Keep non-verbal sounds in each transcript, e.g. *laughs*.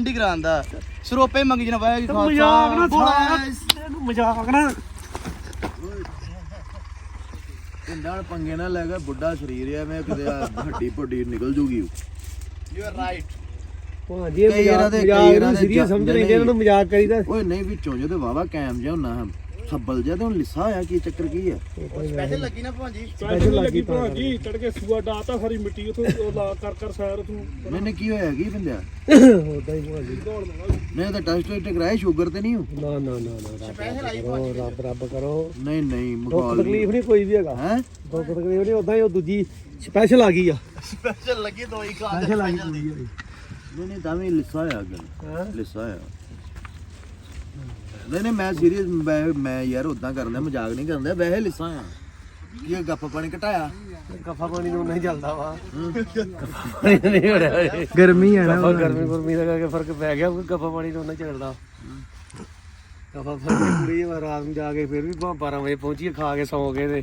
And ਹੀ ਕਰਾਂਦਾ ਸਰੋਪੇ ਮੰਗੀ ਜਨਾ ਵਾਹਿ ਤੇ ਮਜ਼ਾਕ ਨਾ ਇਹਨੂੰ ਮਜ਼ਾਕ ਨਾ। ਨਾਲ ਪੰਗੇ ਨਾ ਲੈ ਗਿਆ ਬੁੱਢਾ ਸਰੀਰ ਆ ਮੈਂ ਕਿਤੇ ਹੱਡੀ ਪੱਡੀ ਨਿਕਲ ਜੂਗੀ। ਯੂ ਆਰ ਰਾਈਟ ਕਈ ਵਾਰਾਂ ਮਜ਼ਾਕ ਦੇ- ਮਜ਼ਾਕ ਨੂੰ ਸੀਰੀਅਸ ਜਾਂ- ਸਮਝ ਲੈਂਦੇ ਇਹਨਾਂ ਨੂੰ ਮਜ਼ਾਕ ਕਰੀਦਾ। ਓਏ ਨਹੀਂ ਵਿੱਚੋਂ ਜੇ ਤੇ ਵਾਵਾ ਕਾਇਮ ਜਿਹਾ ਹੁੰਨਾ ਸੱਬਲ ਜਿਹਾ ਤੇ ਹੁਣ ਲਿੱਸਾ ਹੋਇਆ ਕੀ ਚੱਕਰ ਕੀ ਆ? ਸਪੈਸ਼ਲ ਲੱਗੀ ਨਾ ਭਾਜੀ। ਸਪੈਸ਼ਲ ਲੱਗੀ ਭਰਾ ਜੀ ਚੜ ਕੇ ਸੂਆ ਡਾਤਾ ਸਾਰੀ ਮਿੱਟੀ ਉਥੋਂ ਲਾ ਕਰ ਕਰ ਸਾਰ ਉਥੋਂ। ਨਹੀਂ ਕੀ ਹੋਇਆ ਕੀ ਬੰਦਿਆ? ਉਦਾਂ ਹੀ ਭਾਜੀ। ਨਹੀਂ ਤਾਂ ਟੈਸਟ ਟੈਸਟ ਕਰਾਇਆ ਸ਼ੂਗਰ ਤੇ ਨਹੀਂ ਹੋ? ਨਾ ਨਾ ਨਾ ਨਾ ਸਪੈਸ਼ਲ ਆਈ ਰੱਬ ਕਰੋ, ਰੱਬ ਰੱਬ ਕਰੋ। ਨਹੀਂ ਨਹੀਂ ਮਖੌਲ ਤਕਲੀਫ ਨਹੀਂ ਕੋਈ ਵੀ ਹੈਗਾ। ਹੈ? ਦੁੱਖ ਤਕਲੀਫ ਨਹੀਂ ਉਦਾਂ ਹੀ ਉਹ ਦੂਜੀ ਸਪੈਸ਼ਲ ਆ ਗਈ ਆ। ਸਪੈਸ਼ਲ ਲੱਗੀ ਦੋਈ ਖਾ ਸਪੈਸ਼ਲ ਆ ਗਈ ਨਹੀਂ ਨਹੀਂ ਤਾਂ ਵੀ ਲਿੱਸਾ ਹੋਇਆ ਗੱਲ ਹਾਂ? ਲਿੱਸਾ ਹੋਇਆ। ਨਹੀਂ ਨਹੀਂ ਮੈਂ ਸੀਰੀਅਸ ਮੈਂ ਯਾਰ ਉਦਾਂ ਕਰਦਾ ਮਜ਼ਾਕ ਨਹੀਂ ਕਰਦਾ ਵੈਸੇ ਲਿੱਸਾ ਆ। ਕੀ ਇਹ ਗੱਪ ਪਾਣੀ ਘਟਾਇਆ? ਕਫਾ ਪਾਣੀ ਨੂੰ ਨਹੀਂ ਚੱਲਦਾ ਵਾ। ਨਹੀਂ ਹੋ ਰਿਹਾ ਗਰਮੀ ਆ ਨਾ ਕਫਾ ਗਰਮੀ ਗੁਰਮੀ ਦਾ ਕਰਕੇ ਫ਼ਰਕ ਪੈ ਗਿਆ ਕੋਈ ਕਫਾ ਪਾਣੀ ਨੂੰ ਨਹੀਂ ਚੱਲਦਾ। ਕਫਾ ਪਾਣੀ ਪੂਰੀ ਵਾਰ ਰਾਤ ਨੂੰ ਜਾ ਕੇ ਫਿਰ ਵੀ 12 ਵਜੇ ਪਹੁੰਚੀਏ ਖਾ ਕੇ ਸੌਂ ਗਏ ਤੇ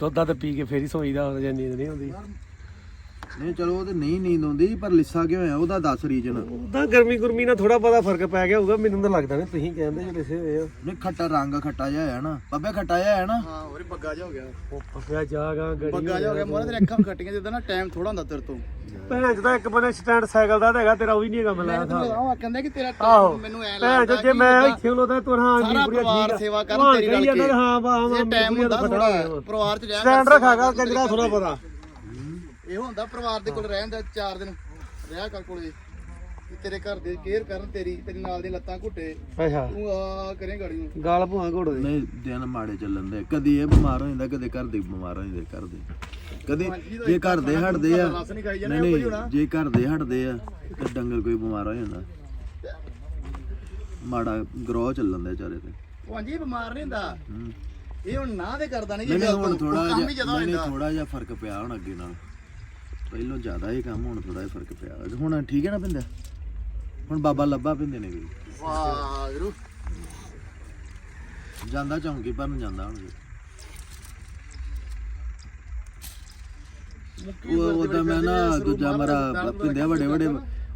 ਦੁੱਧ ਦੱਧ ਪੀ ਕੇ ਫੇਰ ਹੀ ਸੌਈਦਾ ਹੁੰਦਾ ਜੇ ਨੀਂਦ ਨਹੀਂ ਹੁੰਦੀ ਨਹੀਂ ਚਲੋ ਉਹ ਤੇ ਨਹੀਂ ਨੀਂਦ ਆਉਂਦੀ ਪਰ ਲਿੱਸਾ ਕਿਉਂ ਹੋਇਆ? ਉਹਦਾ ਦੱਸ ਰੀਜਨ। ਉਦਾਂ ਗਰਮੀ ਗੁਰਮੀ ਨਾਲ ਥੋੜਾ ਬਹੁਤਾ ਫ਼ਰਕ ਪੈ ਗਿਆ ਹੋਊਗਾ ਮੈਨੂੰ ਤਾਂ ਲੱਗਦਾ ਨਹੀਂ ਤੁਸੀਂ ਕਹਿੰਦੇ ਜਿਹੜੇ ਸੇ ਹੋਏ ਆ। ਨਹੀਂ ਖੱਟਾ ਰੰਗ ਖੱਟਾ ਜਿਹਾ ਹੈ ਨਾ। ਬੱਬੇ ਖੱਟਾ ਜਿਹਾ ਹੈ ਨਾ? ਹਾਂ ਹੋਰ ਬੱਗਾ ਜਾ ਹੋ ਗਿਆ। ਉਹ ਪੱਕਿਆ ਜਾਗਾ ਗੜੀ ਬੱਗਾ ਜਾ ਹੋ ਗਿਆ। ਮੋਰੇ ਤੇਰੇ ਅੱਖਾਂ ਖੱਟੀਆਂ ਜਿੱਦਾਂ ਨਾ ਟਾਈਮ ਥੋੜਾ ਹੁੰਦਾ ਤੇਰੇ ਤੋਂ। ਭੈਣ ਤਾਂ ਇੱਕ ਬੰਨੇ ਸਟੈਂਡ ਸਾਈਕਲ ਦਾ ਤਾਂ ਹੈਗਾ ਤੇਰਾ ਉਹ ਵੀ ਨਹੀਂ ਹੈਗਾ ਮੈਨੂੰ ਮੈਂ ਲੱਗਦਾ ਤੈਨੂੰ ਉਹ ਕਹਿੰਦਾ ਕਿ ਤੇਰਾ ਆਹੋ। ਟਾਈਮ ਮੈਨੂੰ ਐ ਭੈਣ ਲੱਗਦਾ ਚ ਜੇ ਮੈਂ ਇੱਥੇ ਹੁੰਦਾ ਤੂੰ ਹਾਂ ਸਾਰਾ ਜੀ ਪੂਰੀ ਪਰਿਵਾਰ ਠੀਕ ਸੇਵਾ ਕਰਨ ਹਾਂ, ਤੇਰੀ ਜਾਂਦਾ ਕੇ। ਹਾਂ ਵਾਹ ਟਾਈਮ ਹੁੰਦਾ ਥੋੜਾ ਪਰਿਵਾਰ ਚ ਰਹਿ ਸਟੈਂਡ ਰੱਖਾਗਾ ਕੰਜਰਾ ਥੋੜਾ ਪਤਾ ਇਹ ਹੁੰਦਾ ਪਰਿਵਾਰ ਦੇ ਕੋਲ ਰਹਿਣ ਦਾ 4 ਦਿਨ ਰਿਹਾ ਕਰ ਕੋਲੇ। ਕਿ ਤੇਰੇ ਘਰ ਦੇ ਕੇਅਰ ਕਰਨ ਤੇਰੀ ਤੇਰੇ ਨਾਲ ਦੀਆਂ ਲੱਤਾਂ ਘੁੱਟੇ। ਅੱਛਾ ਤੂੰ ਆ ਕਰੇ ਗਾੜੀ ਨੂੰ। ਗਾਲ ਭੂਆ ਘੋੜ ਦੇ। ਨਹੀਂ ਦਿਨ ਮਾੜੇ ਚੱਲਣ ਦੇ। ਕਦੀ ਇਹ ਬਿਮਾਰ ਹੋ ਜਾਂਦਾ ਕਦੇ ਘਰ ਦੇ ਬਿਮਾਰ ਹੋ ਜਾਂਦੇ ਘਰ ਦੇ। ਕਦੇ ਜੇ ਘਰ ਦੇ ਹਟਦੇ ਆ। ਰਸ ਨਹੀਂ ਖਾਈ ਨਹੀਂ ਨਹੀਂ ਜੇ ਘਰ ਦੇ ਹਟਦੇ ਆ ਤੇ ਡੰਗਰ ਕੋਈ ਬਿਮਾਰ ਹੋ ਜਾਂਦਾ। ਮਾੜਾ ਗਰੋਹ ਚੱਲਣ ਦੇ ਵਿਚਾਰੇ ਤੇ। ਭਾਂਜੀ ਬਿਮਾਰ ਨਹੀਂ ਹੁੰਦਾ। ਹੂੰ। ਇਹ ਹੁਣ ਨਾ ਦੇ ਕਰਦਾ ਨਹੀਂ ਨਹੀਂ ਨਹੀਂ ਹੁਣ ਥੋੜਾ ਕੰਮ ਵੀ ਜਿਹਾ ਨਹੀਂ ਥੋੜਾ ਜਿਹਾ ਫ਼ਰਕ ਪਿਆ ਹੁਣ ਅੱਗੇ ਨਾਲ। ਪਹਿਲਾਂ ਜ਼ਿਆਦਾ ਹੀ ਕੰਮ ਹੁਣ ਥੋੜਾ ਜਿਹਾ ਫ਼ਰਕ ਪਿਆ ਹੁਣ ਠੀਕ ਹੈ ਨਾ ਪਿੰਦਾ ਹੁਣ ਬਾਬਾ ਲੱਭਾ ਪਿੰਦੇ ਨੇ ਵਾਹ ਗੁਰੂ ਜਾਂਦਾ ਚੌਂਕੀ ਭਰਨ ਜਾਂਦਾ ਹੁਣ ਜੀ। ਉਹ ਉਹਦਾ ਮੈਂ ਨਾ ਦੂਜਾ ਮੇਰਾ ਪਿੰਦੇ ਵੱਡੇ ਵੱਡੇ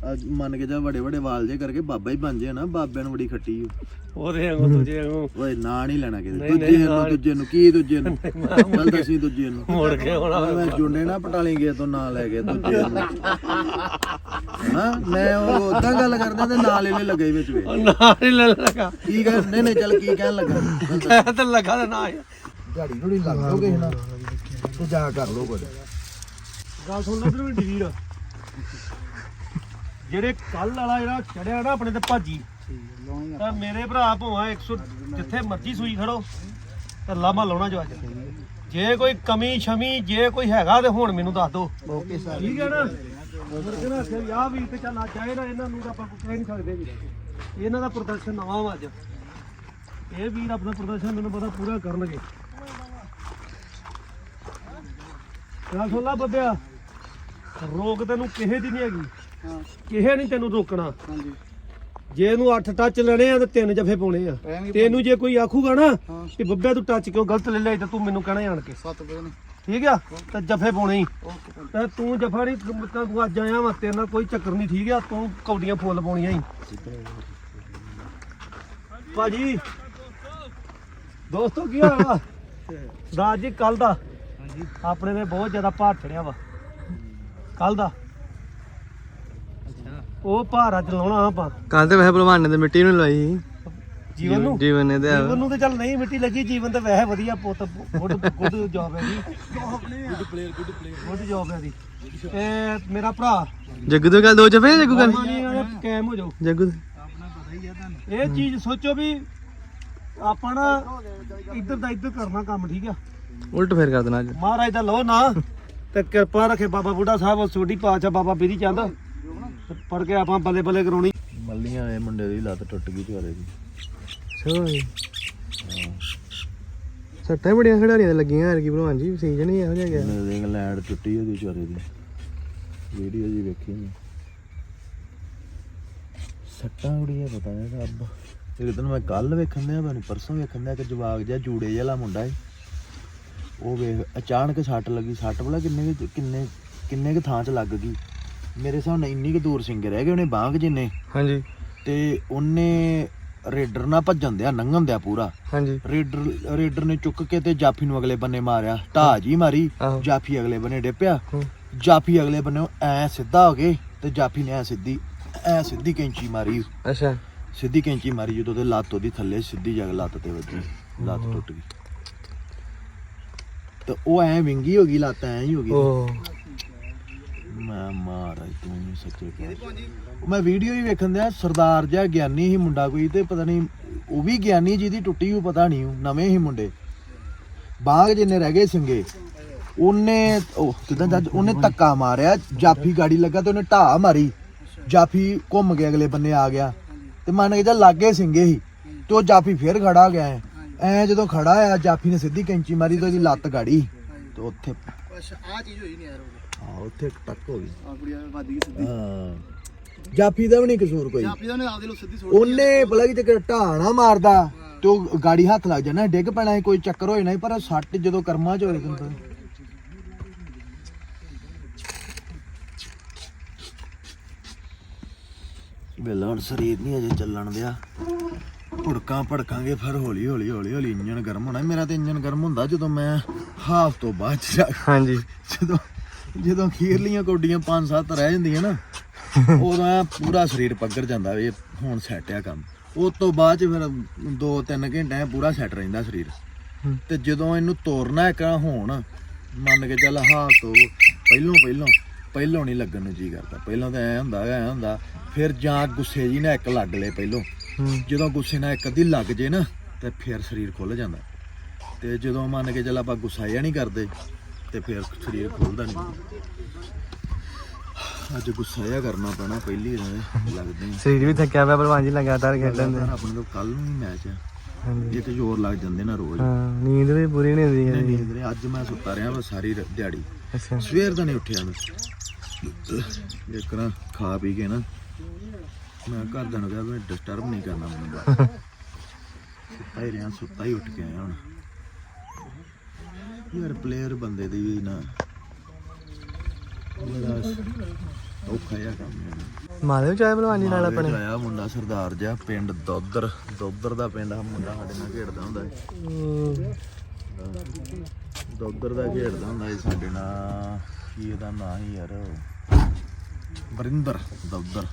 ਮੰਨ ਕੇ ਜਾ ਵੱਡੇ ਵੱਡੇ ਵਾਲ ਜੇ ਕਰਕੇ ਬਾਬਾ ਹੀ ਬਣ ਜੇ ਨਾ ਬਾਬਿਆਂ ਨੂੰ ਬੜੀ ਖੱਟੀ ਓ। ਉਹਦੇ ਵਾਂਗੂ ਦੂਜੇ ਵਾਂਗੂ। ਓਏ ਨਾਂ ਨਹੀਂ ਲੈਣਾ ਕਿਤੇ। ਨਹੀਂ, ਦੂਜੇ ਨੂੰ ਦੂਜੇ ਨੂੰ ਕੀ ਦੂਜੇ ਨੂੰ? ਚੱਲ ਦੱਸੀ ਦੂਜੇ ਨੂੰ। ਮੁੜ ਕੇ ਹੋਣਾ ਮੈਂ ਜੁੰਡੇ ਨਾ ਪਟਾਲੀ ਗਿਆ ਤੋਂ ਨਾਂ ਲੈ ਗਿਆ ਦੂਜੇ ਨੂੰ। ਹਾਂ ਮੈਂ ਉਹ ਉਦਾਂ ਗੱਲ ਕਰਦਾ ਤੇ ਨਾਲ ਇਹਨੇ ਲੱਗਾ ਵਿੱਚ ਵੇ। ਨਾ ਹੀ ਲੈ ਲਗਾ। ਕੀ ਕਹਿ ਨਹੀਂ ਨਹੀਂ ਚੱਲ ਕੀ ਕਹਿਣ ਲੱਗਾ? ਮੈਂ ਤਾਂ ਲਗਾ ਤੇ ਨਾ ਝਾੜੀ ਝੂੜੀ ਲੱਗ ਲੋਗੇ ਨਾ ਤੂੰ ਜਾ ਕਰ ਲੋ ਕੁਝ। ਗੱਲ ਸੁਣ ਲੈ ਤੈਨੂੰ ਡੀਰ ਜਿਹੜੇ ਕੱਲ ਵਾਲਾ ਜਿਹੜਾ ਚੜਿਆ ਨਾ ਆਪਣੇ ਤੇ ਭਾਜੀ ਤਾਂ ਮੇਰੇ ਭਰਾ ਭੋਆ 100 ਜਿੱਥੇ ਮਰਜ਼ੀ ਸੂਈ ਖੜੋ ਤੇ ਲਾਮਾ ਲਾਉਣਾ ਜੋ ਅੱਜ। ਜੇ ਕੋਈ ਕਮੀ ਸ਼ਮੀ ਜੇ ਕੋਈ ਹੈਗਾ ਤੇ ਹੁਣ ਮੈਨੂੰ ਦੱਸ ਦਿਓ। Okay sir. ਠੀਕ ਹੈ ਨਾ? ਮੁਰਗੇ ਨਾ ਫਿਰ ਯਾ ਵੀ ਤੇ ਚੱਲ ਆਏ ਨਾ ਇਹਨਾਂ ਨੂੰ ਤਾਂ ਆਪਾਂ ਕੁਝ ਕਹਿ ਨਹੀਂ ਸਕਦੇ ਵੀ ਇਹਨਾਂ ਦਾ ਪ੍ਰਦਰਸ਼ਨ ਨਵਾਂ ਵਾ ਅੱਜ। ਇਹ ਵੀਰ ਆਪਣਾ ਪ੍ਰਦਰਸ਼ਨ ਮੈਨੂੰ ਪਤਾ ਪੂਰਾ ਕਰਨਗੇ। ਗੱਲ ਸੁਣ ਲਾ ਬੱਬਿਆ ਰੋਕ ਤੈਨੂੰ ਕਿਸੇ ਦੀ ਨਹੀਂ ਹੈਗੀ। ਹਾਂ। ਕਿਸੇ ਨਹੀਂ ਤੈਨੂੰ ਰੋਕਣਾ। ਹਾਂਜੀ। ਜੇ ਇਹਨੂੰ 8 ਟੱਚ ਲੈਣੇ ਆ ਤੇ ਤਿੰਨ ਜਫੇ ਪਾਉਣੇ ਆ। ਤੈਨੂੰ ਜੇ ਕੋਈ ਆਖੂਗਾ ਨਾ ਹਾਂ। ਕਿ ਬੱਬਿਆ ਤੂੰ ਟੱਚ ਕਿਉਂ ਗਲਤ ਲੈ ਲਿਆ ਤਾਂ ਤੂੰ ਮੈਨੂੰ ਕਹਿਣਾ ਜਾਣ ਕੇ। 7 ਵਜੇ ਨੇ। ਠੀਕ ਆ? ਤੇ ਜਫੇ ਪਾਉਣੇ ਹੀ। ਓਕੇ ਤੇ ਤੂੰ ਜਫਾ ਨਹੀਂ ਤਾਂ ਤੂੰ ਅੱਜ ਆਇਆ ਵਾ ਤੇਰੇ ਨਾਲ ਕੋਈ ਚੱਕਰ ਨਹੀਂ ਠੀਕ ਆ? ਤੂੰ ਕੌਡੀਆਂ ਫੁੱਲ ਪਾਉਣੀਆਂ ਹੀ। ਭਾਜੀ ਦੋਸਤੋ ਕੀ ਹਾਲ ਆ? *laughs* ਦਾਜ ਜੀ ਕੱਲ ਦਾ ਆਪਣੇ ਨੇ ਬਹੁਤ ਜ਼ਿਆਦਾ ਭਾਰ ਚੜਿਆ ਵਾ। ਕੱਲ ਦਾ। ਉਹ ਭਾਰ ਅੱਜ ਲਾਉਣਾ ਆਪਾਂ। ਕੱਲ ਤੇ ਵੈਸੇ ਭਲਵਾਨ ਨੇ ਤੇ ਮਿੱਟੀ ਨੂੰ ਲਾਈ ਸੀ। ਜੀਵਨ ਨੂੰ? ਜੀਵਨ ਨੇ ਤੇ ਜੀਵਨ ਨੂੰ ਤੇ ਚੱਲ ਨਹੀਂ ਮਿੱਟੀ ਲੱਗੀ ਜੀਵਨ ਤਾਂ ਵੈਸੇ ਵਧੀਆ ਪੁੱਤ ਗੁੱਡ ਗੁੱਡ ਜੌਬ ਹੈ ਜੀ। Good player good player good job ਹੈ ਦੀ ਤੇ ਮੇਰਾ ਭਰਾ। ਜੱਗੂ ਤੋਂ ਕੱਲ ਦੋ ਜਫੇ ਜੱਗੂ ਕੱਲ ਨਹੀਂ ਕੈਮ ਹੋ ਜਾਓ। ਜੱਗੂ। ਇਹ ਚੀਜ਼ ਸੋਚੋ ਵੀ ਆਪਾਂ ਨਾ ਇੱਧਰ ਦਾ ਇੱਧਰ ਕਰਨਾ ਕੰਮ ਠੀਕ ਆ? ਉਲਟ ਫੇਰ ਕਰ ਦੇਣਾ ਅੱਜ। ਮਹਾਰਾਜ ਦਾ ਲੋ ਨਾ। ਤੇ ਕਿਰਪਾ ਰੱਖੇ ਬਾਬਾ ਬੁੱਢਾ ਸਾਹਿਬ ਛੋਟੀ ਪਾਤਸ਼ਾਹ ਬਾਬਾ ਬੀਰੀ ਚੰਦ ਪੜ ਕੇ ਆਪਾਂ ਬੱਲੇ ਬੱਲੇ ਕਰਾਉਣੀ। ਮੱਲੀਆਂ ਵਾਲੇ ਮੁੰਡੇ ਦੀ ਲੱਤ ਟੁੱਟ ਗਈ ਚੁਆਰੇ ਦੀ। ਸੋਈ ਸੱਟਾਂ ਬੜੀਆਂ ਖਿਡਾਰੀਆਂ ਦੇ ਲੱਗੀਆਂ ਯਾਰ ਕੀ ਭਲਵਾਨ ਜੀ ਸੀਜ਼ਨ ਹੀ ਇਹੋ ਜਿਹਾ ਗਿਆ ਉਹਨੇ ਦੇਖ ਲੈਂਡ ਟੁੱਟੀ ਉਹਦੀ ਚੁਆਰੇ ਦੀ। ਵੀਡੀਓ ਜੀ ਵੇਖੀ ਮੈਂ ਸੱਟਾਂ ਉੜੀਆਂ ਪਤਾ ਨਹੀਂ ਰੱਬ। ਇੱਕ ਦਿਨ ਮੈਂ ਕੱਲ ਵੇਖਣ ਦਿਆ ਮੈਨੂੰ ਪਰਸੋਂ ਵੇਖਣ ਦਿਆ ਕਿ ਜਵਾਗ ਜਿਹਾ ਜੂੜੇ ਜਿਹਾ ਮੁੰਡਾ ਸੀ। ਉਹ ਵੇਖ ਅਚਾਨਕ ਸੱਟ ਲੱਗੀ। ਸੱਟ ਭਲਾ ਕਿੰਨੇ ਕੁ- ਕਿੰਨੇ ਕਿੰਨੇ ਕੁ ਥਾਂ 'ਚ ਲੱਗ ਗਈ। ਮੇਰੇ ਹਿਸਾਬ ਨਾਲ ਇੰਨੀ ਕੁ ਦੂਰ ਸਿੰਘ ਰਹਿ ਗਏ ਉਹਨੇ ਬਾਂਗ ਜਿੰਨੇ। ਹਾਂਜੀ। ਤੇ ਉਹਨੇ ਰੇਡਰ ਨਾਲ ਭੱਜਣ ਦਿਆ ਲੰਘਣ ਦਿਆ ਪੂਰਾ। ਹਾਂਜੀ। ਰੇਡਰ ਰੇਡਰ ਨੇ ਚੁੱਕ ਕੇ ਤੇ ਜਾਫੀ ਨੂੰ ਅਗਲੇ ਬੰਨੇ ਮਾਰਿਆ ਢਾਹ ਜੀ ਮਾਰੀ ਆਹੋ। ਜਾਫੀ ਅਗਲੇ ਬੰਨੇ ਡਿੱਪਿਆ। ਹੂੰ। ਜਾਫੀ ਅਗਲੇ ਬੰਨੇ ਐ ਸਿੱਧਾ ਹੋ ਗਏ ਤੇ ਜਾਫੀ ਨੇ ਐ ਸਿੱਧੀ ਐ ਸਿੱਧੀ ਕੈਂਚੀ ਮਾਰੀ। ਅੱਛਾ। ਸਿੱਧੀ ਕੈਂਚੀ ਮਾਰੀ ਜਦੋਂ ਤੇ ਲੱਤ ਉਹਦੀ ਥੱਲੇ ਸਿੱਧੀ ਜਗ ਲੱਤ ਤੇ ਵੱਜੀ ਲੱਤ ਟੁੱਟ ਗਈ। ਤੇ ਉਹ ਐ ਵਿੰਗੀ ਹੋ ਗਈ ਲੱਤ ਐ ਹੀ ਹੋ ਗਈ। ਉਹ ਮੈਂ ਮਾਰਾ ਤੂੰ ਹੀ ਸੱਚੇ ਪਾਤਸ਼ਾਹ। ਮੈਂ ਵੀਡੀਓ ਹੀ ਵੇਖਣ ਦਿਆ ਸਰਦਾਰ ਜਿਹਾ ਗਿਆਨੀ ਸੀ ਮੁੰਡਾ ਕੋਈ ਤੇ ਪਤਾ ਨਹੀਂ ਉਹ ਵੀ ਗਿਆਨੀ ਜਿਹਦੀ ਟੁੱਟੀ ਉਹ ਪਤਾ ਨਹੀਂ ਉਹ ਨਵੇਂ ਹੀ ਮੁੰਡੇ। ਬਾਗ ਜਿੰਨੇ ਰਹਿ ਗਏ ਸਿੰਗੇ ਉਹਨੇ ਉਹ ਕਿਦਾਂ ਜੱਜ ਉਹਨੇ ਧੱਕਾ ਮਾਰਿਆ ਜਾਫੀ ਗਾੜੀ ਲੱਗਾ ਤੇ ਉਹਨੇ ਢਾਹ ਮਾਰੀ। ਜਾਫੀ ਘੁੰਮ ਕੇ ਅਗਲੇ ਬੰਨੇ ਆ ਗਿਆ ਤੇ ਮੰਨ ਕੇ ਚੱਲ ਲਾਗੇ ਸਿੰਗੇ ਸੀ ਤੇ ਉਹ ਜਾਫੀ ਫੇਰ ਖੜਾ ਗਿਆ ਐ। ਐ ਜਦੋਂ ਖੜਾ ਆ ਜਾਫੀ ਨੇ ਸਿੱਧੀ ਕੈਂਚੀ ਮਾਰੀ ਤੇ ਉਹਦੀ ਲੱਤ ਗਾੜੀ। ਤੇ ਉੱਥੇ ਅੱਛਾ ਆ ਚੀਜ਼ ਹੋਈ ਨਹੀਂ ਯਾਰ ਉਹ। ਆ ਉੱਥੇ ਟੱਕ ਹੋ ਗਈ। ਆ ਕੁੜੀ ਵੱਜ ਗਈ ਸਿੱਧੀ। ਹਾਂ। ਜਾਫੀ ਦਾ ਵੀ ਨਹੀਂ ਕਸੂਰ ਕੋਈ। ਜਾਪੀ ਦਾ ਨੇ ਆਪਦੇ ਲੋ ਸਿੱਧੀ ਸੁੱਟ ਉਹਨੇ ਭਲਾ ਕਿ ਚੱਕਰ ਢਾਣਾ ਮਾਰਦਾ ਤੇ ਉਹ ਗਾੜੀ ਹੱਥ ਲੱਗ ਜਾਣਾ ਡਿੱਗ ਪੈਣਾ ਸੀ, ਕੋਈ ਚੱਕਰ ਹੋਏ ਨਾ ਪਰ ਸੱਟ ਜਦੋਂ ਕਰਮਾਂ ਚ ਹੋਏ ਤੈਨੂੰ। ਵੇਲਾ ਹੁਣ ਸਰੀਰ ਨਹੀਂ ਅਜੇ ਚੱਲਣ ਦਿਆ। ਭੁੜਕਾਂ ਭੜਕਾਂਗੇ ਫਿਰ ਹੌਲੀ ਹੌਲੀ ਹੌਲੀ ਹੌਲੀ ਇੰਜਨ ਗਰਮ ਹੋਣਾ। ਮੇਰਾ ਤੇ ਇੰਜਨ ਗਰਮ ਹੁੰਦਾ ਜਦੋਂ ਮੈਂ ਹਾਫ ਤੋਂ ਬਾਅਦ ਚ ਜਾ ਹਾਂਜੀ। ਜਦੋਂ ਜਦੋਂ ਖੀਰਲੀਆਂ ਕੌਡੀਆਂ ਪੰਜ ਸੱਤ ਰਹਿ ਜਾਂਦੀਆਂ ਨਾ ਉਦੋਂ ਐਂ ਪੂਰਾ ਸਰੀਰ ਪੱਗਰ ਜਾਂਦਾ ਵੀ ਹੁਣ ਸੈੱਟ ਆ ਕੰਮ। ਉਸ ਤੋਂ ਬਾਅਦ ਚ ਫਿਰ 2-3 ਘੰਟੇ ਪੂਰਾ ਸੈੱਟ ਰਹਿੰਦਾ ਸਰੀਰ। ਹੂੰ। ਤੇ ਜਦੋਂ ਇਹਨੂੰ ਤੋਰਨਾ ਇੱਕ ਹੁਣ ਮੰਨ ਕੇ ਚੱਲ ਹਾਂ ਤੋਂ ਪਹਿਲੋਂ ਪਹਿਲੋਂ ਪਹਿਲੋਂ ਨਹੀਂ ਲੱਗਣ ਨੂੰ ਜੀ ਕਰਦਾ। ਪਹਿਲਾਂ ਤਾਂ ਐ ਹੁੰਦਾ ਐ ਹੁੰਦਾ ਫਿਰ ਜਾਂ ਗੁੱਸੇ ਜੀ ਨਾਲ ਇੱਕ ਲੱਗ ਲੇ ਪਹਿਲੋਂ। ਹੂੰ। ਜਦੋਂ ਗੁੱਸੇ ਨਾਲ ਇੱਕ ਅੱਧੀ ਲੱਗ ਜੇ ਨਾ ਤੇ ਫਿਰ ਸਰੀਰ ਖੁੱਲ ਜਾਂਦਾ। ਤੇ ਜਦੋਂ ਮੰਨ ਕੇ ਚੱਲ ਆਪਾਂ ਗੁੱਸਾ ਜਿਹਾ ਨਹੀਂ ਕਰਦੇ ਤੇ ਫਿਰ ਸਰੀਰ ਖੁੱਲਦਾ ਨਹੀਂ ਅੱਜ ਗੁੱਸਾ ਜਿਹਾ ਕਰਨਾ ਪੈਣਾ ਪਹਿਲੀ ਵਾਰ ਲੱਗਦੇ ਸਰੀਰ ਵੀ ਥੱਕਿਆ ਪਿਆ ਭਲਵਾਨ ਜੀ ਲਗਾਤਾਰ ਖੇਡਣ ਦੇ। ਆਪਣੇ ਤੋਂ ਕੱਲ ਨੂੰ ਹੀ ਮੈਚ ਹਾਂਜੀ। ਇਹ ਤੇ ਜ਼ੋਰ ਲੱਗ ਜਾਂਦੇ ਨਾ ਰੋਜ਼। ਹਾਂ ਨੀਂਦ ਵੀ ਪੂਰੀ ਨਹੀਂ ਹੁੰਦੀ ਨਹੀਂ। ਨੀਂਦ ਨੇ ਅੱਜ ਮੈਂ ਸੁੱਤਾ ਰਿਹਾ ਵਾ ਸਾਰੀ ਦਿਹਾੜੀ। ਅੱਛਾ। ਸਵੇਰ ਦਾ ਨਹੀਂ ਉੱਠਿਆ ਮੈਂ। ਇੱਕ ਨਾ ਖਾ ਪੀ ਕੇ ਨਾ ਮੈਂ ਘਰ ਨੂੰ ਕਿਹਾ ਵੀ ਡਿਸਟਰਬ ਨਹੀਂ ਕਰਨਾ ਮੈਨੂੰ। ਬਸ ਸੁੱਤਾ ਹੀ ਰਿਹਾ ਸੁੱਤਾ ਹੀ ਉੱਠ ਕੇ ਆਇਆ ਹੁਣ। ਯਾਰ ਪਲੇਅਰ ਬੰਦੇ ਦੀ ਵੀ ਨਾ ਬੜਾ ਔਖਾ ਜਿਹਾ ਕੰਮ ਹੈ। ਮਾਦੇ ਚਾਹ ਭਲਵਾਨ ਜੀ ਨਾਲ ਆਪਣੇ। ਆਇਆ ਮੁੰਡਾ ਸਰਦਾਰ ਜਿਹਾ ਪਿੰਡ ਦੋਦਰ। ਦੋਦਰ ਦਾ ਪਿੰਡ ਆ ਮੁੰਡਾ ਸਾਡੇ ਨਾਲ ਖੇਡਦਾ ਹੁੰਦਾ ਹੂੰ। ਦੋਦਰ ਦਾ ਖੇਡਦਾ ਹੁੰਦਾ ਸੀ ਸਾਡੇ ਨਾਲ। ਕੀ ਇਹਦਾ ਨਾਂ ਸੀ ਯਾਰ? ਬਰਿੰਦਰ ਦੋਦਰ।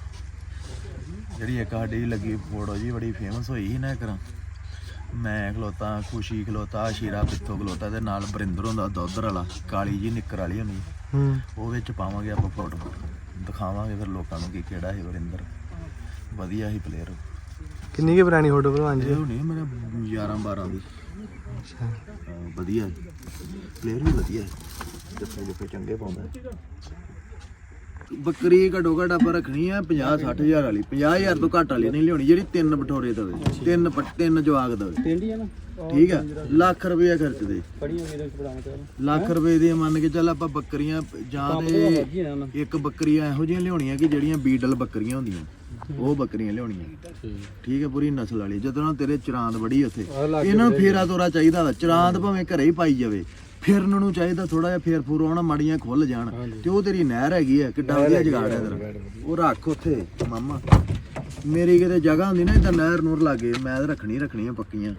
ਜਿਹੜੀ ਇੱਕ ਸਾਡੀ ਲੱਗੀ ਫੋਟੋ ਜੀ ਬੜੀ ਫੇਮਸ ਹੋਈ ਸੀ ਨਾ ਇੱਕ ਮੈਂ ਖਲੋਤਾ ਖੁਸ਼ੀ ਖਲੋਤਾ ਸ਼ੀਰਾ ਪਿੱਥੋ ਖਲੋਤਾ ਤੇ ਨਾਲ ਬਰਿੰਦਰ ਹੁੰਦਾ ਦੋਦਰ ਵਾਲਾ ਕਾਲੀ ਜੀ ਨਿੱਕਰ ਵਾਲੀ ਹੁੰਦੀ। ਹੂੰ। ਉਹ ਵਿੱਚ ਪਾਵਾਂਗੇ ਆਪਾਂ ਫੋਟੋ। ਦਿਖਾਵਾਂਗੇ ਫਿਰ ਲੋਕਾਂ ਨੂੰ ਕਿ ਕਿਹੜਾ ਹੈ ਵਰਿੰਦਰ। ਵਧੀਆ ਹੀ ਪਲੇਅਰ ਕਿੰਨੀ ਕੀ ਪੁਰਾਣੀ ਫੋਟੋ ਭਲਵਾਨ ਜੀ? ਇਹ ਨਹੀਂ ਮੇਰੇ 11 12 ਦੀ। ਅੱਛਾ। ਵਧੀਆ। ਪਲੇਅਰ ਵੀ ਵਧੀਆ। ਜੱਫੇ ਜੱਫੇ ਚੰਗੇ ਪਾਉਂਦਾ। ਬੱਕਰੀ ਘੱਟੋ ਘੱਟ ਆਪਾਂ ਰੱਖਣੀ ਆ 50 60000 ਵਾਲੀ। 50000 ਤੋਂ ਘੱਟ ਵਾਲੀ ਨਹੀਂ ਲਿਆਉਣੀ ਜਿਹੜੀ ਤਿੰਨ ਬਠੋਰੇ ਦਵੇ। ਤਿੰਨ ਪ- ਤਿੰਨ ਜਵਾਕ ਦਵੇ। ਟਿੰਡੀ ਆ ਨਾ? ਠੀਕ ਆ? ਲੱਖ ਰੁਪਏ ਖਰਚ ਦੇ। ਤੇ ਲੱਖ ਰੁਪਏ ਦੀ ਮੰਨ ਕੇ ਚੱਲ ਆਪਾਂ ਬੱਕਰੀਆਂ ਜਾਂ ਤੇ ਨਾ ਨਾ। ਇੱਕ ਬੱਕਰੀਆਂ ਇਹੋ ਜਿਹੀਆਂ ਲਿਆਉਣੀਆਂ ਕਿ ਜਿਹੜੀਆਂ ਬੀਡਲ ਬੱਕਰੀਆਂ ਹੁੰਦੀਆਂ। ਉਹ ਬੱਕਰੀਆਂ ਲਿਆਉਣੀਆਂ। ਠੀਕ ਹੈ ਪੂਰੀ ਨਸਲ ਵਾਲੀ। ਜਦੋਂ ਤੇਰੇ ਚਰਾਂਦ ਬੜੀ ਉੱਥੇ ਇਹਨਾਂ ਨੂੰ ਫੇਰਾ ਤੋਰਾ ਚਾਹੀਦਾ ਵਾ। ਚਰਾਂਦ ਭਾਵੇਂ ਘਰੇ ਹੀ ਪਾਈ ਜਾਵੇ। ਫਿਰਨ ਨੂੰ ਚਾਹੀਦਾ ਥੋੜਾ ਜਿਹਾ ਫੇਰ ਫੂਰ ਆਉਣਾ ਮਾੜੀਆਂ ਖੁੱਲ ਜਾਣ। ਤੇ ਉਹ ਤੇਰੀ ਨਹਿਰ ਹੈਗੀ ਆ ਕਿੱਡਾ ਵਧੀਆ ਜਗਾੜ ਹੈ ਤੇਰਾ। ਉਹ ਰੱਖ ਉੱਥੇ ਮਾਮਾ। ਮੇਰੀ ਕਿਤੇ ਜਗ੍ਹਾ ਹੁੰਦੀ ਨਾ ਇਦਾਂ ਨਹਿਰ ਨੂਰ ਲਾਗੇ ਮੈਂ ਤਾਂ ਰੱਖਣੀ ਰੱਖਣੀਆਂ ਪੱਕੀਆਂ।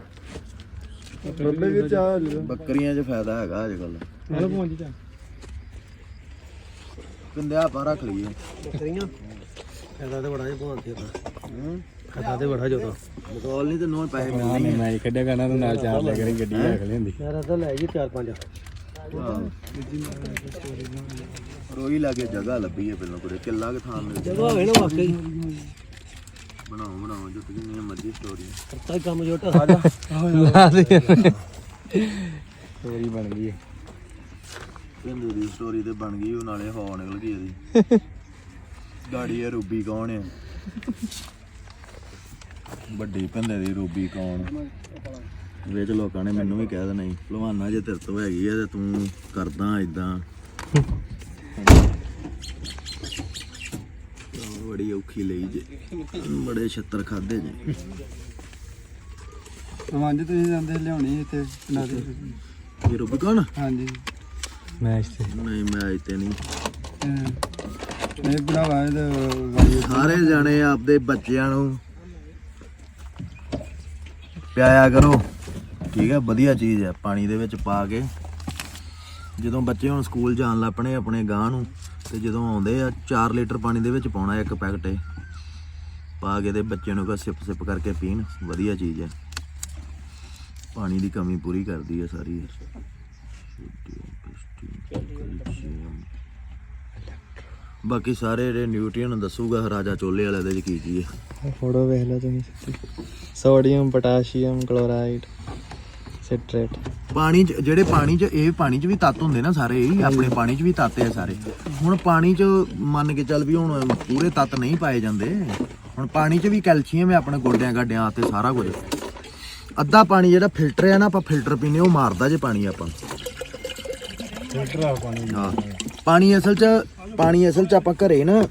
ਬੱਬੇ ਵੀ ਚਾਹ ਬੱਕਰੀਆਂ 'ਚ ਫਾਇਦਾ ਹੈਗਾ ਅੱਜ ਕੱਲ ਹਲੋ ਪਹੁੰਚ ਜਾ ਪਿੰਦਿਆ ਪਾ ਰੱਖ ਲਈਏ। ਬੱਕਰੀਆਂ? ਇਹਦਾ ਤੇ ਬੜਾ ਜਿਹਾ ਭਵਾਨ ਤੇ ਹੂੰ ਕਦਾ ਤੇ ਬੜਾ ਜਦੋਂ ਬਤੌਲ ਨਹੀਂ ਤੇ ਨੋ ਪੈਸੇ ਮਿਲਣੇ ਮੈਂ ਕੱਢਿਆ ਕਰਨਾ ਤੂੰ ਨਾਲ ਚਾਰ ਲੈ ਕੇ ਗੱਡੀ ਰੱਖ ਲੈਂਦੀ ਯਾਰ ਤਾਂ ਲੈ ਜੀ ਚਾਰ ਪੰਜ। ਰੋਈ ਲਾਗੇ ਜਗ੍ਹਾ ਲੱਭੀ ਹੈ ਪਹਿਲਾਂ ਕੋਲੇ ਕਿੱਲਾ ਕਿ ਥਾਂ ਮਿਲ ਜਦੋਂ ਹੋਵੇ ਨਾ ਵਾਕਈ। ਬਣਾਓ ਬਣਾਓ ਜੋ ਕਿੰਨੀ ਮਰਜ਼ੀ ਸਟੋਰੀ ਕਰਤਾ ਹੀ ਕੰਮ ਜੋ ਢਾ ਜਾ ਲਾ ਦੇ। ਸਟੋਰੀ ਬਣ ਗਈ ਕਹਿੰਦੇ ਦੀ ਸਟੋਰੀ ਤੇ ਬਣ ਗਈ ਉਹ ਨਾਲੇ ਹਵਾ ਨਿਕਲ ਗਈ ਇਹਦੀ। *laughs* ਗਾੜੀ ਇਹ ਰੂਬੀ ਕੌਣ ਹੈ ਵੱਡੀ ਭੰਦੇ ਦੀ ਰੂਬੀ ਕੌਣ? ਵਿੱਚ ਲੋਕਾਂ ਨੇ ਮੈਨੂੰ ਵੀ ਕਹਿ ਦੇਣਾ ਸੀ ਭਲਵਾਨਾ ਜੇ ਤੇਰੇ ਤੋਂ ਹੈਗੀ ਆ ਤੇ ਤੂੰ ਕਰਦਾ ਇਦਾਂ ਬੜੀ ਔਖੀ ਲਈ ਜੇ। ਬੜੇ ਛੱਤਰ ਖਾਦੇ ਜੇ। ਹਾਂਜੀ ਤੁਸੀਂ ਜਾਂਦੇ ਲਿਆਉਣੀ ਇੱਥੇ ਨਾ ਇਹ ਰੂਬੀ ਕੌਣ? ਹਾਂਜੀ। ਮੈਚ ਤੇ ਨਹੀਂ ਮੈਂ ਇੱਥੇ ਨਹੀਂ। ਇਹ ਸਾਰੇ ਜਾਣੇ ਆਪਦੇ ਬੱਚਿਆਂ ਨੂੰ ਪਿਆਇਆ ਕਰੋ। ਠੀਕ ਹੈ, ਵਧੀਆ ਚੀਜ਼ ਹੈ, ਪਾਣੀ ਦੇ ਵਿੱਚ ਪਾ ਕੇ। ਜਦੋਂ ਬੱਚੇ ਹੁਣ ਸਕੂਲ ਜਾਣ ਲੱਪਣੇ ਆਪਣੇ ਗਾਂ ਨੂੰ, ਤੇ ਜਦੋਂ ਆਉਂਦੇ ਆ 4 ਲੀਟਰ ਪਾਣੀ ਦੇ ਵਿੱਚ ਪਾਉਣਾ ਇੱਕ ਪੈਕਟ ਇਹ ਪਾ ਕੇ ਤੇ ਬੱਚਿਆਂ ਨੂੰ ਕਾ ਸਿਪ ਸਿਪ ਕਰਕੇ ਪੀਣ, ਵਧੀਆ ਚੀਜ਼ ਹੈ। ਪਾਣੀ ਦੀ ਕਮੀ ਪੂਰੀ ਕਰਦੀ ਹੈ ਸਾਰੀ ਬਾਕੀ ਸਾਰੇ ਜਿਹੜੇ ਨਿਊਟ੍ਰੀਅਨ ਦੱਸੂਗਾ ਰਾਜਾ ਚੋਲੇ ਵਾਲੇ ਦੇ ਚ ਕੀ ਕੀ ਹੈ ਫੋਟੋ ਵੇਖ ਲਓ ਤੁਸੀਂ। Sodium potassium chloride citrate. ਪਾਣੀ ਚ ਜਿਹੜੇ ਪਾਣੀ ਚ ਇਹ ਪਾਣੀ ਚ ਵੀ ਤੱਤ ਹੁੰਦੇ ਨਾ ਸਾਰੇ ਹੀ ਆਪਣੇ ਪਾਣੀ ਚ ਵੀ ਤੱਤ ਆ ਸਾਰੇ। ਹੁਣ ਪਾਣੀ ਚ ਮੰਨ ਕੇ ਚੱਲ ਵੀ ਹੁਣ ਪੂਰੇ ਤੱਤ ਨਹੀਂ ਪਾਏ ਜਾਂਦੇ। ਹੁਣ ਪਾਣੀ ਚ ਵੀ ਕੈਲਸ਼ੀਅਮ ਹੈ ਆਪਣੇ ਗੋਡਿਆਂ ਗਾਡਿਆਂ ਤੇ ਸਾਰਾ ਕੁਝ। ਅੱਧਾ ਪਾਣੀ ਜਿਹੜਾ ਫਿਲਟਰ ਹੈ ਨਾ ਆਪਾਂ ਫਿਲਟਰ ਪੀਨੇ ਉਹ ਮਾਰਦਾ ਜੇ ਪਾਣੀ ਆਪਾਂ ਹਾਂ। ਪਾਣੀ ਅਸਲ ਚ ਪਾਣੀ ਅਸਲ ਚ ਆਪਾਂ ਘਰੇ ਨਾ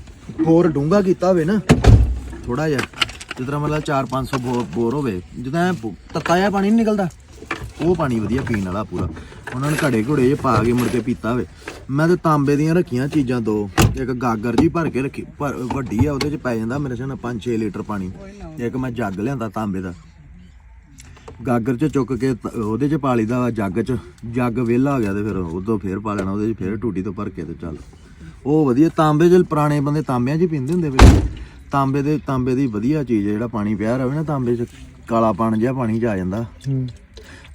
ਬੋਰ ਡੂੰਗਾ ਕੀਤਾ ਹੋਵੇ ਨਾ ਥੋੜਾ ਜਿਹਾ, ਜਿਸ ਤਰ੍ਹਾਂ ਮਤਲਬ 4-500 ਬੋਰ ਬੋਰ ਹੋਵੇ, ਜਿੱਦਾਂ ਤੱਤਾ ਜਿਹਾ ਪਾਣੀ ਨਹੀਂ ਨਿਕਲਦਾ। ਉਹ ਪਾਣੀ ਵਧੀਆ ਪੀਣ ਵਾਲਾ ਪੂਰਾ। ਉਹਨਾਂ ਨੇ ਘੜੇ ਘੜੇ ਜੇ ਪਾ ਕੇ ਮੁੜ ਕੇ ਪੀਤਾ ਹੋਵੇ। ਮੈਂ ਤੇ ਤਾਂਬੇ ਦੀਆਂ ਰੱਖੀਆਂ ਚੀਜ਼ਾਂ ਦੋ, ਇੱਕ ਗਾਗਰ ਜੀ ਭਰ ਕੇ ਰੱਖੀ ਭਰ- ਵੱਡੀ ਆ, ਉਹਦੇ ਚ ਪੈ ਜਾਂਦਾ ਮੇਰੇ ਸਾਹ 5-6 ਲੀਟਰ ਪਾਣੀ। ਇੱਕ ਮੈਂ ਜੱਗ ਲਿਆਂਦਾ ਤਾਂਬੇ ਦਾ। ਗਾਗਰ ਚ ਚੁੱਕ ਕੇ ਉਹਦੇ ਚ ਪਾ ਲਈਦਾ ਵਾ ਜੱਗ ਚ। ਜੱਗ ਵਿਹਲਾ ਹੋ ਗਿਆ ਤੇ ਫਿਰ ਉਦੋਂ ਫੇਰ ਪਾ ਲੈਣਾ, ਉਹਦੇ ਚ ਫੇਰ ਟੂਟੀ ਤੋਂ ਭਰ ਕੇ ਤੇ ਚੱਲ। ਉਹ ਵਧੀਆ ਤਾਂਬੇ ਚ ਪੁਰਾਣੇ ਬੰਦੇ ਤਾਂਬਿਆਂ 'ਚ ਹੀ ਪੀਂਦੇ ਹੁੰਦੇ ਵੇ ਤਾਂਬੇ ਦੇ ਤਾਂਬੇ ਦੀ ਵਧੀਆ ਚੀਜ਼ ਹੈ ਜਿਹੜਾ ਪਾਣੀ ਪਿਆ ਰਵੇ ਨਾ ਤਾਂਬੇ 'ਚ ਕਾਲਾ ਪਾਣ ਜਿਹਾ ਪਾਣੀ 'ਚ ਆ ਜਾਂਦਾ। ਹੂੰ।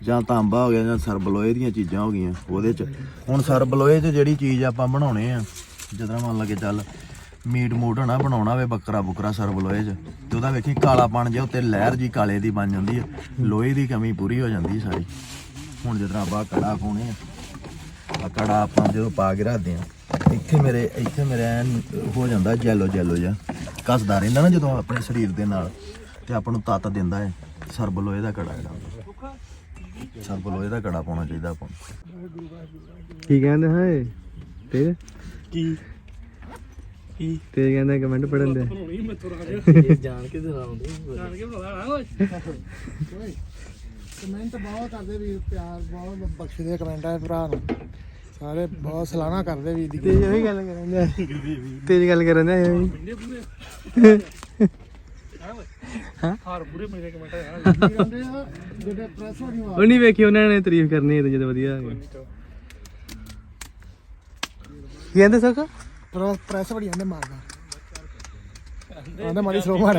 ਜਾਂ ਤਾਂਬਾ ਹੋ ਗਿਆ ਜਾਂ ਸਰਬਲੋਏ ਦੀਆਂ ਚੀਜ਼ਾਂ ਹੋ ਗਈਆਂ ਉਹਦੇ 'ਚ। ਹੁਣ ਸਰਬਲੋਏ 'ਚ ਜਿਹੜੀ ਚੀਜ਼ ਆਪਾਂ ਬਣਾਉਣੇ ਆ ਜਦੋਂ ਮੰਨ ਲਗੇ ਚੱਲ ਮੀਟ ਮੂਟ ਹਨਾ ਬਣਾਉਣਾ ਹੋਵੇ ਬੱਕਰਾ ਬੁਕਰਾ ਸਰਬਲੋਏ 'ਚ ਤੇ ਉਹਦਾ ਵੇਖੀ ਕਾਲਾ ਪਾਣ ਜਿਹਾ ਉੱਤੇ ਲਹਿਰ ਜੀ ਕਾਲੇ ਦੀ ਬਣ ਜਾਂਦੀ ਹੈ ਲੋਹੇ ਦੀ ਕਮੀ ਪੂਰੀ ਹੋ ਜਾਂਦੀ ਸਾਰੀ। ਹੁਣ ਜਦੋਂ ਆਪਾਂ ਕੜਾ ਪਾਉਣੇ ਆ ਕੜਾ ਆਪਾਂ ਜਦੋਂ ਪਾ ਕੇ ਰੱਖਦੇ ਆ ਇੱਥੇ ਮੇਰੇ ਇੱਥੇ ਮੇਰੇ ਐਨ ਹੋ ਜਾਂਦਾ ਜੈਲੋ ਜੈਲੋ ਜਿਹਾ। ਕੱਸਦਾ ਰਹਿੰਦਾ ਨਾ ਜਦੋਂ ਆਪਣੇ ਸਰੀਰ ਦੇ ਨਾਲ ਤੇ ਆਪਾਂ ਨੂੰ ਤਾਕਤ ਦਿੰਦਾ ਹੈ। ਸਰਬਲੋਏ ਦਾ ਕੜਾ ਜਿਹੜਾ। ਸਰਬਲੋਏ ਦਾ ਕੜਾ ਪਾਉਣਾ ਚਾਹੀਦਾ ਆਪਾਂ। ਕੀ ਕਹਿੰਦੇ ਹਾਂ ਤੇ ਕੀ? ਕੀ? ਤੇ ਕਹਿੰਦਾ ਕਮੈਂਟ ਪੜਨ ਦੇ। ਬਣਾਉਣੀ ਮੈਂ ਥੋੜਾ ਜਿਹਾ ਜਾਣ ਕੇ ਸੁਣਾਉਂਦੇ ਜਾਣ ਕੇ ਬਣਾ ਨਾ ਓਏ। ਕਮੈਂਟ ਬਹੁਤ ਕਰਦੇ ਵੀ ਪਿਆਰ ਬਹੁਤ ਬਖਸ਼ਦੇ ਕਮੈਂਟ ਆ ਭਰਾ ਨੂੰ। ਸਾਰੇ ਬਹੁਤ ਸਲਾਹਣਾ ਕਰਦੇ ਵੀ ਤੇ ਉਹੀ ਗੱਲ ਕਰਨ ਦੇ ਤੇਰੀ ਗੱਲ ਕਰਨ ਦੇ ਪੂਰੇ ਹਾਂ? ਹਾਰ ਪੂਰੇ ਮੇਰੇ ਕਮੈਂਟ ਆ ਜਿਹੜੇ ਪ੍ਰੈਸ ਹੋਣੀ ਉਹ ਨਹੀਂ ਵੇਖੀ ਉਹਨਾਂ ਨੇ ਤਾਰੀਫ ਕਰਨੀ ਹੈ ਤੇ ਜਦੋਂ ਵਧੀਆ ਆ ਕੀ ਕਹਿੰਦੇ ਸਕ ਪ੍ਰੈਸ ਬੜੀ ਆਂਦੇ ਮਾਰਦਾ ਆਂਦੇ ਮਾਰੀ ਸਲੋ ਮਾਰ।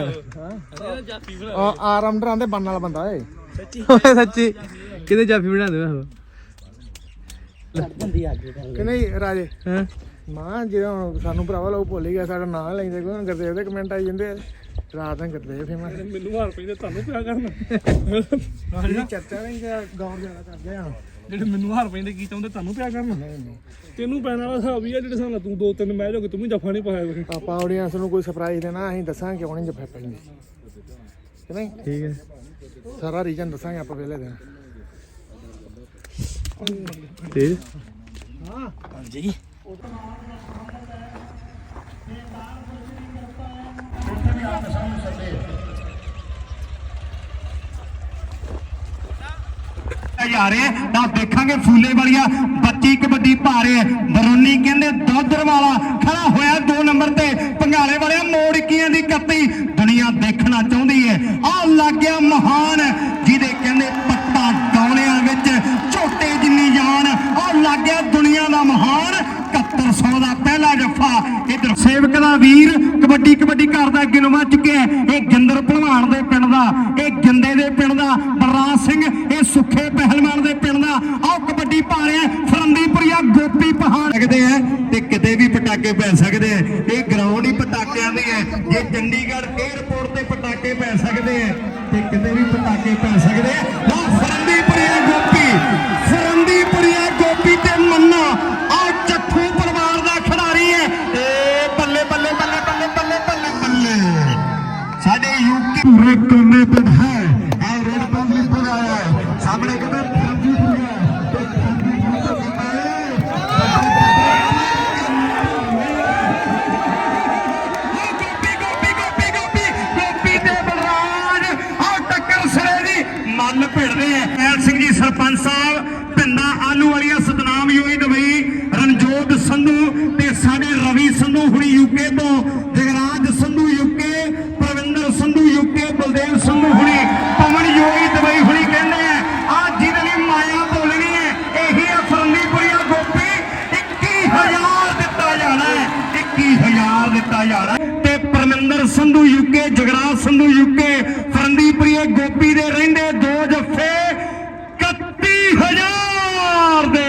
ਜਾਤੀ ਆ ਆਰਮਡਰ ਆਂਦੇ ਬੰਨ ਵਾਲਾ ਬੰਦਾ ਏ ਓਏ ਸੱਚੀ ਕਿਤੇ ਜਾਫੀ ਬਣਾ ਦੇ ਆਹੋ ਕਿ। ਨਹੀਂ ਰਾਜੇ? ਹਾਂ? ਮਾਂ ਜਦੋਂ ਸਾਨੂੰ ਭਰਾਵਾ ਲੋਕ ਭੁੱਲ ਹੀ ਗਿਆ ਸਾਡਾ ਨਾਂ ਲੈਂਦੇ ਕੋਈ ਹੁਣ ਗੁਰਦੇਵ ਦੇ ਕਮੈਂਟ ਆਈ ਜਾਂਦੇ ਆ। ਰਾਤ ਨੂੰ ਗੁਰਦੇਵ ਫੇਮਸ ਮੈਨੂੰ ਹਾਰ ਪੈਂਦੇ ਤੁਹਾਨੂੰ ਪਿਆ ਕਰਨਾ? ਜਿਹੜੀ ਚਰਚਾ ਨਹੀਂ ਗੌਰ ਜ਼ਿਆਦਾ ਕਰਦੇ ਆ। ਜਿਹੜੇ ਮੈਨੂੰ ਹਾਰ ਪੈਂਦੇ ਕੀ ਚਾਹੁੰਦੇ ਤੁਹਾਨੂੰ ਪਿਆ ਕਰਨਾ? ਤੈਨੂੰ ਪੈਣ ਵਾਲਾ ਹਿਸਾਬ ਹੀ ਆ ਜਿਹੜੇ ਸਾਨੂੰ ਤੂੰ ਦੋ ਤਿੰਨ ਮੈਚ ਹੋ ਗਏ ਤੂੰ ਵੀ ਜਫਾ ਨਹੀਂ ਪਾਇਆ ਕੋਈ। ਆਪਾਂ ਆਡੀਅנס ਨੂੰ ਕੋਈ ਸਰਪ੍ਰਾਈਜ਼ ਦੇਣਾ ਅਸੀਂ ਦੱਸਾਂਗੇ ਕਿਉਂ ਨਹੀਂ ਜੱਫੇ ਪੈਂਦੇ ਨਹੀਂ? ਠੀਕ ਹੈ। ਸਾਰਾ ਰੀਜਨ ਦੱਸਾਂਗੇ ਆਪਾਂ ਪਹਿਲੇ ਦਿਨ। ਤੇ ਜਾ ਰਹੇ ਤਾਂ ਦੇਖਾਂਗੇ ਫੂਲੇ ਵਾਲੀਆ ਬੱਚੀ ਕਬੱਡੀ ਪਾ ਰਹੇ ਆ ਬਰੋਨੀ ਕਹਿੰਦੇ ਦੋਦਰ ਵਾਲਾ ਖੜਾ ਹੋਇਆ 2 ਨੰਬਰ ਤੇ। ਪੰਗਾਲੇ ਵਾਲਿਆ ਮੋੜਕੀਆਂ ਦੀ ਕੱਤੀ। ਦੁਨੀਆ ਦੇਖਣਾ ਚਾਹੁੰਦੀ ਹੈ। ਆ ਲੱਗ ਗਿਆ ਮਹਾਨ, ਜਿਹਦੇ ਕਹਿੰਦੇ ਪੱਟਾ ਡੌਲਿਆਂ ਵਿੱਚ ਲੱਗ ਗਿਆ ਦੁਨੀਆ ਦਾ ਮਹਾਨ 7100 ਦਾ ਪਹਿਲਾ ਜੱਫਾ। ਇਧਰ ਸੇਵਕ ਦਾ ਵੀਰ ਕਬੱਡੀ ਕਬੱਡੀ ਕਰਦਾ ਅੱਗੇ ਨੂੰ ਵੱਜ ਚੁੱਕਿਆ ਇਹ ਗਿੰਦਰ ਭਲਵਾਨ ਦੇ ਪਿੰਡ ਦਾ, ਇਹ ਗਿੰਦੇ ਦੇ ਪਿੰਡ ਦਾ, ਬਲਰਾਜ ਸਿੰਘ, ਇਹ ਸੁੱਖੇ ਪਹਿਲਵਾਨ ਦੇ ਪਿੰਡ ਦਾ। ਆਹ ਕਬੱਡੀ ਪਾ ਰਿਹਾ ਫਰੰਦੀਪੁਰੀਆ ਗੋਪੀ ਪਹਾੜ। ਲੱਗਦੇ ਆ ਤੇ ਕਿਤੇ ਵੀ ਪਟਾਕੇ ਪੈ ਸਕਦੇ ਆ। ਇਹ ਗਰਾਊਂਡ ਹੀ ਪਟਾਕਿਆਂ ਦੀ ਹੈ ਜੇ ਚੰਡੀਗੜ੍ਹ 에ਅਰਪੋਰਟ ਤੇ ਪਟਾਕੇ ਪੈ ਸਕਦੇ ਆ, ਤੇ ਕਿਤੇ ਵੀ ਪਟਾਕੇ ਪੈ ਸਕਦੇ ਆ। ਲਓ, ਫਰੰਦੀਪੁਰੀਆ ਸਾਡੇ ਯੂਪੀ ਪੂਰੇ ਯੂਕੇ ਜਗਰਾਜ ਸੰਧੂ ਯੂਕੇ ਫਰੰਦੀਪੁਰੀਏ ਗੋਪੀ ਦੇ ਰਹਿੰਦੇ ਦੋ ਜੱਫੇ 31000 ਦੇ।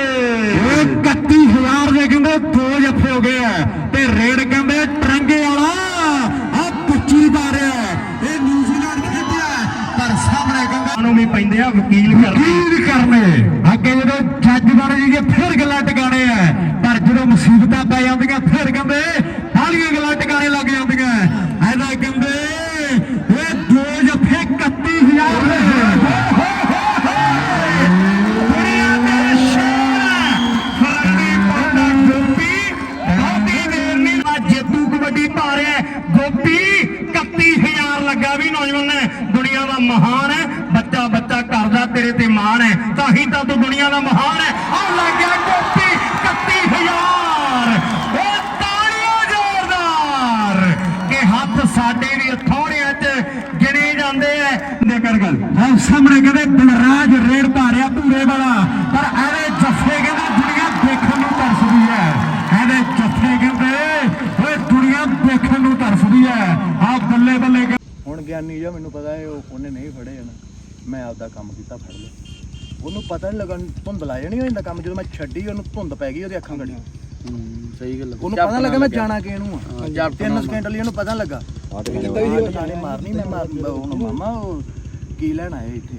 31000 ਦੇ ਕਹਿੰਦੇ ਦੋ ਜੱਫੇ ਹੋ ਗਏ ਆ। ਤੇ ਰੇਡ ਕਹਿੰਦੇ ਟਰੰਗੇ ਵਾਲਾ ਆ 25 ਦਾ ਰਿਹਾ ਇਹ ਨਿਊਜ਼ੀਲੈਂਡ ਖੇਡਿਆ ਪਰ ਸਾਹਮਣੇ ਕਹਿੰਦੇ ਨੂੰ ਵੀ ਪੈਂਦੇ ਆ ਵਕੀਲ ਕਰਨੇ। ਵਕੀਲ ਕਰਨੇ। ਅੱਗੇ ਜਦੋਂ ਜੱਜ ਬਣ ਜੀਗੇ ਫਿਰ ਗੱਲਾਂ ਟਿਕਾਣੇ ਆ। ਪਰ ਜਦੋਂ ਮੁਸੀਬਤਾਂ ਪੈ ਜਾਂਦੀਆਂ ਤੇ ਮਾਣ ਹੈ ਤਾਂ ਹੀ ਤਾਂ ਤੂੰ ਦੁਨੀਆ ਦਾ ਮਹਾਨ ਹੈ। ਆ ਲੱਗ ਗਿਆ ਗੋਪੀ 31000 ਉਹ ਤਾੜੀਆਂ ਜ਼ੋਰਦਾਰ। ਕਿ ਹੱਥ ਸਾਡੇ ਵੀ ਥੋੜਿਆਂ 'ਚ ਗਿਣੇ ਜਾਂਦੇ ਐ। ਦੇ ਕਰ ਗੱਲ। ਹਾਂ ਸਾਹਮਣੇ ਕਹਿੰਦੇ ਬਲਰਾਜ ਰੇਡ ਭਾਰਿਆ ਪੂਰੇ ਵਾਲਾ। ਪਰ ਐਵੇਂ ਜੱਫੇ ਕਹਿੰਦੇ ਦੁਨੀਆ ਦੇਖਣ ਨੂੰ ਤਰਸਦੀ ਹੈ ਐਵੇਂ ਜੱਫੇ ਕਹਿੰਦੇ ਓਏ ਦੁਨੀਆ ਦੇਖਣ ਨੂੰ ਤਰਸਦੀ ਹੈ ਆ ਬੱਲੇ ਬੱਲੇ ਹੁਣ ਗਿਆਨੀ ਜਿਹਾ ਮੈਨੂੰ ਪਤਾ ਹੈ ਉਹ ਉਹਨੇ ਨਹੀਂ ਫੜੇ ਜਾਣਾ ਮੈਂ ਆਪਦਾ ਕੰਮ ਕੀਤਾ ਫੜ ਲਿਆ। ਉਹਨੂੰ ਪਤਾ ਨਹੀਂ ਲੱਗਾ ਧੁੰਦਲਾ ਜਾਣੀ ਹੋ ਜਾਂਦਾ ਕੰਮ ਜਦੋਂ ਮੈਂ ਛੱਡੀ ਉਹਨੂੰ ਧੁੰਦ ਪੈ ਗਈ ਉਹਦੀ ਅੱਖਾਂ ਗੜੀ ਸਹੀ ਗੱਲ ਉਹਨੂੰ ਪਤਾ ਲੱਗਾ ਮੈਂ ਜਾਣਾ ਕਿਹਨੂੰ ਆ। ਤਿੰਨ ਸਕਿੰਟ ਲਈ ਉਹਨੂੰ ਪਤਾ ਲੱਗਾ। ਜਾਣੇ ਮਾਰਨੀ ਮੈਂ ਮਾਰ ਹੁਣ ਮਾਮਾ ਉਹ ਕੀ ਲੈਣ ਆਏ ਇੱਥੇ?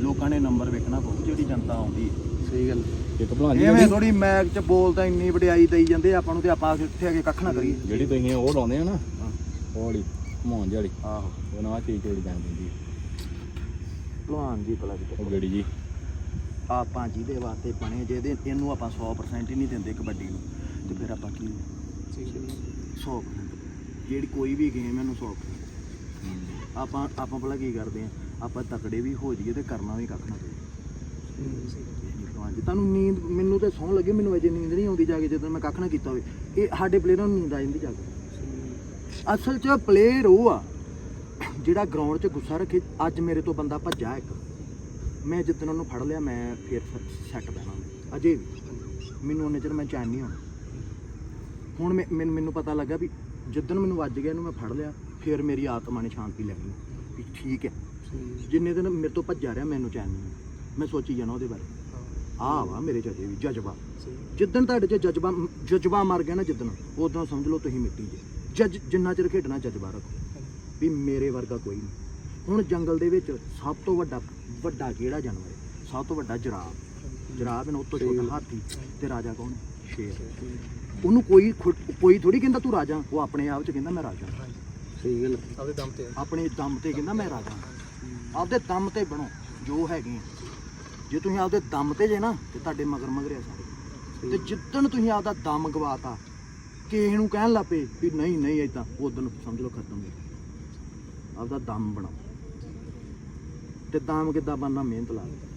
ਲੋਕਾਂ ਨੇ ਨੰਬਰ ਵੇਖਣਾ ਪਊ ਜਿਹੜੀ ਜਨਤਾ ਆਉਂਦੀ ਹੈ ਸਹੀ ਗੱਲ ਇੱਕ ਭਲਾ ਐਵੇਂ ਥੋੜੀ ਮੈਗ ਚ ਬੋਲਦਾ ਇੰਨੀ ਵਡਿਆਈ ਦੇਈ ਜਾਂਦੇ ਆਪਾਂ ਨੂੰ ਤੇ ਆਪਾਂ ਇੱਥੇ ਆ ਕੇ ਕੱਖ ਨਾ ਕਰੀਏ। ਜਿਹੜੀ ਤੁਸੀਂ ਉਹ ਲਾਉਂਦੇ ਆ ਨਾ ਉਹ ਵਾਲੀ ਘਮਾਉਣ ਜਿਹੀ ਵਾਲੀ। ਆਹੋ। ਉਹ ਨਾ ਚੀਜ਼ ਜਿਹੜੀ ਜਾਣ ਦਿੰਦੀ ਹੈ। ਭਲਵਾਨ ਜੀ ਭਲਾ ਕਿਤੇ ਉਹ ਗੜੀ ਜੀ। ਆਪਾਂ ਜਿਹਦੇ ਵਾਸਤੇ ਬਣੇ ਜਿਹਦੇ ਇਹਨੂੰ ਆਪਾਂ 100% ਹੀ ਨਹੀਂ ਦਿੰਦੇ ਕਬੱਡੀ ਨੂੰ। ਤੇ ਫਿਰ ਆਪਾਂ ਕੀ? 100% ਜਿਹੜੀ ਕੋਈ ਵੀ ਗੇਮ ਇਹਨੂੰ 100% ਆਪਾਂ ਆਪਾਂ ਭਲਾ ਕੀ ਕਰਦੇ ਆ ਆਪਾਂ ਤਕੜੇ ਵੀ ਹੋ ਜਾਈਏ ਤੇ ਕਰਨਾ ਵੀ ਕੱਖ ਨਾ ਹਾਂਜੀ ਤੁਹਾਨੂੰ ਨੀਂਦ ਮੈਨੂੰ ਤੇ ਸੌਂ ਲੱਗੇ ਮੈਨੂੰ ਅਜੇ ਨੀਂਦ ਨਹੀਂ ਆਉਂਦੀ ਜਾ ਕੇ ਜਦੋਂ ਮੈਂ ਕੱਖ ਨਾ ਕੀਤਾ ਹੋਵੇ। ਇਹ ਸਾਡੇ ਪਲੇਅਰਾਂ ਨੂੰ ਨੀਂਦ ਆ ਜਾਂਦੀ ਜਾ ਕੇ। ਅਸਲ 'ਚ ਪਲੇਅਰ ਉਹ ਆ। ਜਿਹੜਾ ਗਰਾਊਂਡ 'ਚ ਗੁੱਸਾ ਰੱਖੇ ਅੱਜ ਮੇਰੇ ਤੋਂ ਬੰਦਾ ਭੱਜਾ ਇੱਕ। ਮੈਂ ਜਿੱਦਣ ਉਹਨੂੰ ਫੜ ਲਿਆ ਮੈਂ ਫਿਰ ਸੈੱਟ ਬਹਿਣਾ। ਅਜੇ ਵੀ। ਮੈਨੂੰ ਉਹਨੇ ਚਿਰ ਮੈਂ ਚੈਨ ਨਹੀਂ ਹੋਣਾ ਹੁਣ ਮੈਨੂੰ ਮੈਨੂੰ ਪਤਾ ਲੱਗਾ ਵੀ ਜਿੱਦਣ ਮੈਨੂੰ ਵੱਜ ਗਿਆ ਇਹਨੂੰ ਮੈਂ ਫੜ ਲਿਆ ਫਿਰ ਮੇਰੀ ਆਤਮਾ ਨੇ ਸ਼ਾਂਤੀ ਲੈਣੀ ਵੀ ਠੀਕ ਹੈ। ਜਿੰਨੇ ਦਿਨ ਮੇਰੇ ਤੋਂ ਭੱਜਾ ਰਿਹਾ ਮੈਨੂੰ ਚੈਨ ਨਹੀਂ। ਮੈਂ ਸੋਚੀ ਜਾਣਾ ਉਹਦੇ ਬਾਰੇ। ਆਹ ਵਾ ਮੇਰੇ ਚ ਅਜੇ ਵੀ ਜਜ਼ਬਾ। ਜਿੱਦਣ ਤੁਹਾਡੇ ਚ ਜਜ਼ਬਾ ਜਜ਼ਬਾ ਮਰ ਗਿਆ ਨਾ ਜਿੱਦਣ ਉਦੋਂ ਸਮਝ ਲਓ ਤੁਸੀਂ ਮਿੱਟੀ ਜੇ ਜੱਜ ਜਿੰਨਾ ਚਿਰ ਖੇਡਣਾ ਜਜ਼ਬਾ ਰੱਖੋ। ਵੀ ਮੇਰੇ ਵਰਗਾ ਕੋਈ ਨਹੀਂ। ਹੁਣ ਜੰਗਲ ਦੇ ਵਿੱਚ ਸਭ ਤੋਂ ਵੱਡਾ ਵੱਡਾ ਕਿਹੜਾ ਜਾਨਵਰ ਹੈ? ਸਭ ਤੋਂ ਵੱਡਾ ਜਰਾਬ। ਜਰਾਬ ਹੈ ਨਾ ਉਹ ਤੋਂ ਛੋਟਾ ਹਾਥੀ। ਤੇ ਰਾਜਾ ਕੌਣ ਹੈ? ਸ਼ੇਰ। ਉਹਨੂੰ ਕੋਈ ਖੁ- ਕੋਈ ਥੋੜੀ ਕਹਿੰਦਾ ਤੂੰ ਰਾਜਾ। ਉਹ ਆਪਣੇ ਆਪ ਚ ਕਹਿੰਦਾ ਮੈਂ ਰਾਜਾ। ਸਹੀ ਗੱਲ। ਆਪਣੇ ਦਮ ਤੇ ਕਹਿੰਦਾ ਮੈਂ ਰਾਜਾ। ਆਪਦੇ ਦਮ ਤੇ ਬਣੋ ਜੋ ਹੈਗੇ ਆ। ਜੇ ਤੁਸੀਂ ਆਪਦੇ ਦਮ ਤੇ ਜੇ ਨਾ ਤੇ ਤੁਹਾਡੇ ਮਗਰ ਮਗਰ ਆ ਸਾਰੇ। ਤੇ ਜਿੱਦਣ ਤੁਸੀਂ ਆਪਦਾ ਦਮ ਗਵਾਤਾ ਕਿਸੇ ਨੂੰ ਕਹਿਣ ਲੱਪੇ ਵੀ ਨਹੀਂ ਨਹੀਂ ਇਦਾਂ ਉਦੋਂ ਸਮਝ ਲਓ ਖਤਮ ਹੈ ਆਪਦਾ ਦਮ ਬਣਾਓ। ਤੇ ਦਮ ਕਿੱਦਾਂ ਬਣਨਾ ਮਿਹਨਤ ਲਾ ਕੇ